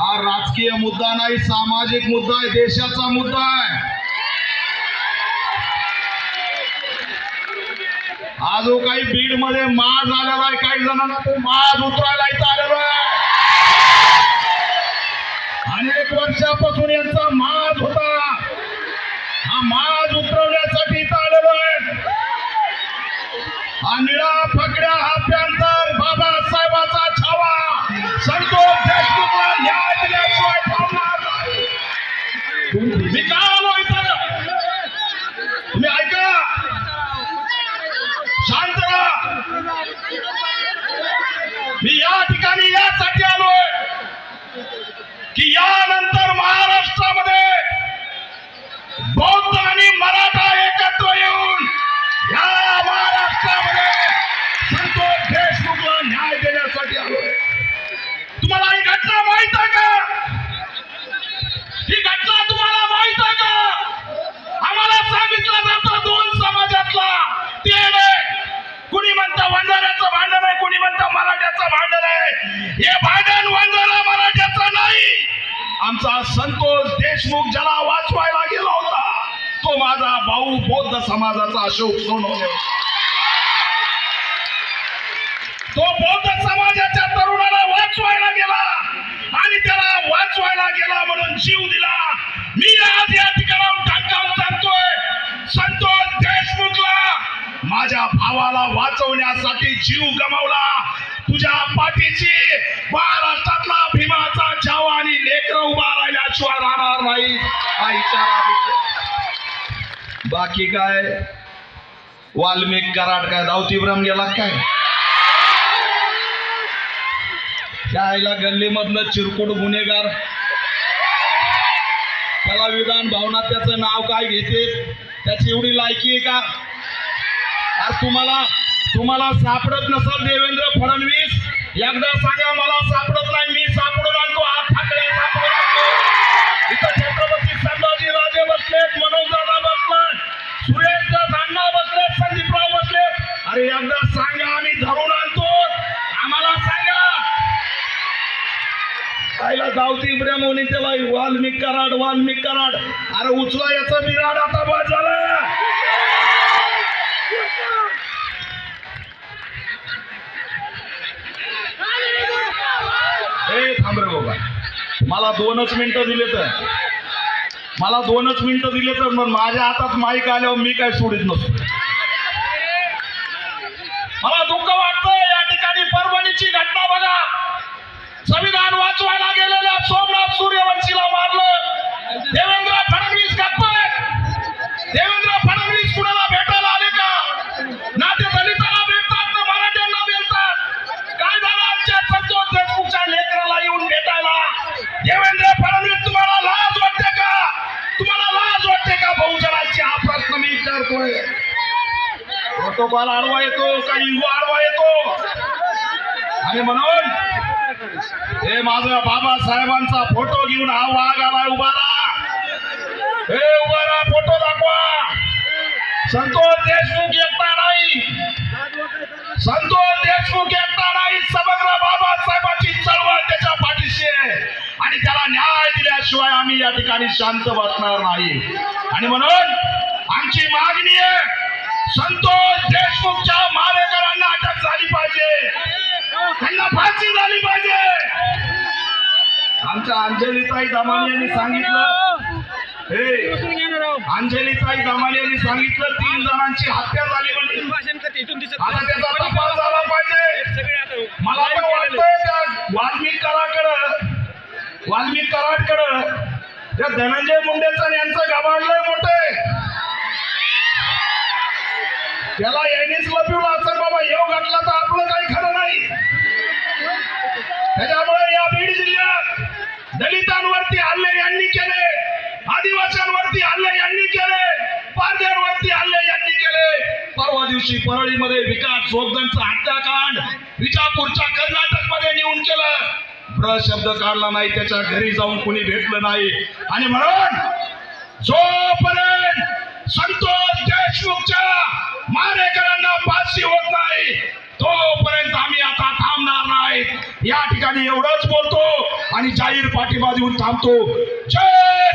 हा राजकीय मुद्दा नाही सामाजिक मुद्दा आहे देशाचा मुद्दा आहे. हा जो काही बीडमध्ये माज आलेला आहे काही जणांना तो माज उतरायला इथं आलेला आहे. अनेक वर्षापासून यांचा माज होता. हा माज उतरवण्यासाठी इथं आलेलो आहे. हा निळा फकड्या हा प्यांतर बाबासाहेबाचा छावा. संतो आमचा संतोष देशमुख ज्याला वाचवायला गेला होता तो माझा भाऊ बौद्ध समाजाचा अशोक सोनवणे. तो बौद्ध समाजाच्या तरुणाला वाचवायला गेला आणि त्याला वाचवायला गेला म्हणून जीव दिला. मी आज या ठिकाणाहून ठणकावून सांगतोय संतोष देशमुखला माझ्या भावाला वाचवण्यासाठी जीव गमावला. तुझ्या पाठीची महाराष्ट्रातला नाही हा इशारा बाकी काय? वाल्मिक कराड काय? दावतीब्रम गेला काय? त्याला गल्लीमधलं चिरकुट गुन्हेगार. त्याला विधान भावना त्याचं नाव काय घेते? त्याची एवढी लायकी आहे का? अरे तुम्हाला तुम्हाला सापडत नसेल देवेंद्र फडणवीस? एकदा सांगा मला सापडत म्हणे त्याला वाल्मिक कराड वाल्मिक कराड. अरे उचला याचा बिराड आता बाद झाला थांब रे बाबा. मला दोनच मिनिटं दिले तर. मला दोनच मिनिटं दिले तर मग माझ्या हातात माईक आल्यावर मी काय सोडित नसतो. मला दुःख वाटतंय या ठिकाणी परभणीची घटना बघा. संविधान वाचवायला गेलेल्या सोमनाथ प्रोटोकॉल आडवा येतो काही इगो आडवा येतो. आणि म्हणून हे माझा बाबासाहेबांचा फोटो घेऊन हा वाघ आलाय उभा हे उभा राहा फोटो दाखवा. संतोष देशमुख एकटा नाही. संतोष देशमुख एकता नाही. समग्र बाबासाहेबांची चळवळ त्याच्या पाठीशी आहे. आणि त्याला न्याय दिल्याशिवाय आम्ही या ठिकाणी शांत बसणार नाही. आणि म्हणून आमची मागणी आहे संतोष देशमुखच्या मारेकरांना अटक झाली पाहिजे. त्यांना फाशी झाली पाहिजे. आमच्या अंजलीताई दमाने यांनी सांगितलं हे अंजलीताई दमाने यांनी सांगितलं तीन जणांची हत्या झाली म्हणजे आता त्याचा तपास झाला पाहिजे. मला पण वाटतंय त्या वाल्मिक वाल्मिक कराडकडं त्या धनंजय मुंडेचं आणि यांचं गबाडलंय मोठे. त्याला यांनीच लपिवलं असं बाबा. येऊ घातला तर आपलं काही खरं नाही. त्याच्यामुळे या बीड जिल्ह्यात दलितांवरती हल्ले यांनी केले. आदिवासींवरती हल्ले यांनी केले. पारध्यांवरती हल्ले यांनी केले. परवा दिवशी परळीमध्ये विकास जोगदनचा हत्याकांड विजापूरच्या कर्नाटकमध्ये नेऊन केलं. ब्र शब्द काढला नाही त्याच्या घरी जाऊन कुणी भेटलं नाही. आणि म्हणून जोपर्यंत संतोष देशमुखच्या मारेकरांना फाशी होत नाही. तोपर्यंत आम्ही आता थांबणार नाही या ठिकाणी एवढंच बोलतो आणि जाहीर पाठिंबा देऊन थांबतो. जय